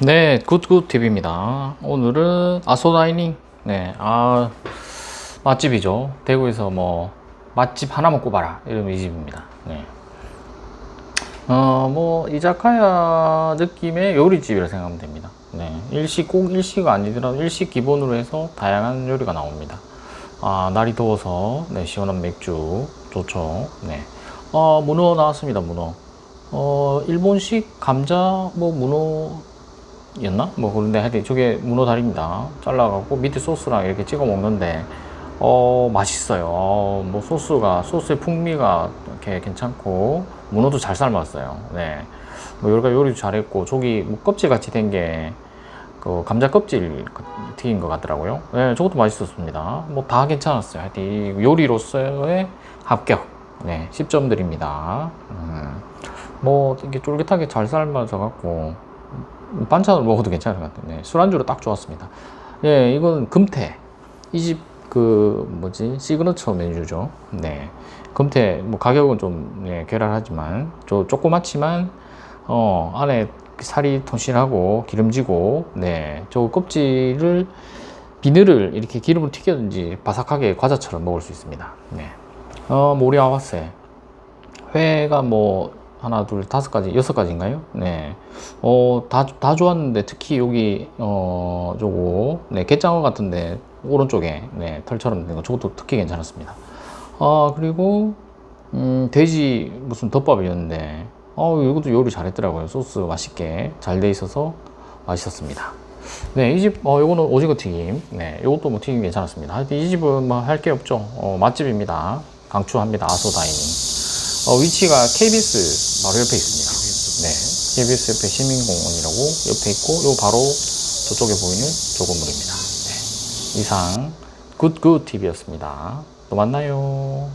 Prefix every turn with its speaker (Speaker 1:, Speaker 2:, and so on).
Speaker 1: 네, 굿굿 TV입니다. 오늘은 아소다이닝. 네, 아 맛집이죠. 대구에서 뭐 맛집 하나만 꼽아라 이런 이 집입니다. 네. 어, 뭐 이자카야 느낌의 요리집이라 생각하면 됩니다. 네, 일식 꼭 일식이 아니더라도 일식 기본으로 해서 다양한 요리가 나옵니다. 아, 날이 더워서 네, 시원한 맥주 좋죠. 네. 어, 문어 나왔습니다. 문어. 어, 일본식 감자 뭐 문어 였나? 뭐 그런데 하여튼 저게 문어 다리입니다. 잘라갖고 밑에 소스랑 이렇게 찍어 먹는데 어 맛있어요. 어, 뭐 소스가 소스의 풍미가 이렇게 괜찮고 문어도 잘 삶았어요. 네. 뭐 여러 가지 요리도 잘했고 저기 뭐 껍질 같이 된 게 그 감자 껍질 튀긴 것 같더라고요. 네, 저것도 맛있었습니다. 뭐 다 괜찮았어요. 하여튼 이 요리로서의 합격. 네, 10점 드립니다. 음, 뭐 이게 쫄깃하게 잘 삶아져 갖고 반찬으로 먹어도 괜찮을 것 같아요. 네, 술안주로 딱 좋았습니다. 예, 이건 금태. 이 집 그 뭐지 시그너처 메뉴죠. 네, 금태 뭐 가격은 좀 예, 괴랄하지만 저 조그맣지만 어 안에 살이 ton실하고 기름지고 네, 저 껍질을 비늘을 이렇게 기름을 튀겨든지 바삭하게 과자처럼 먹을 수 있습니다. 네, 어 모리 아와세 회가 뭐 하나 둘 다섯 가지 여섯 가지인가요? 네. 어 다 다 좋았는데 특히 여기 어 저거 네 게장어 같은데 오른쪽에 네 털처럼 된 거 저것도 특히 괜찮았습니다. 아 그리고 음 돼지 무슨 덮밥이었는데 어 이것도 요리 잘했더라고요. 소스 맛있게 잘 돼 있어서 맛있었습니다. 네, 이 집, 어, 요거는 오징어 튀김. 네, 요것도 뭐 튀김 괜찮았습니다. 하여튼 이 집은 뭐 할 게 없죠. 어, 맛집입니다. 강추합니다. 아소다이닝. 어, 위치가 KBS 바로 옆에 있습니다. 네. KBS 옆에 시민공원이라고 옆에 있고, 요 바로 저쪽에 보이는 저 건물입니다. 네. 이상 굿굿 TV였습니다. 또 만나요.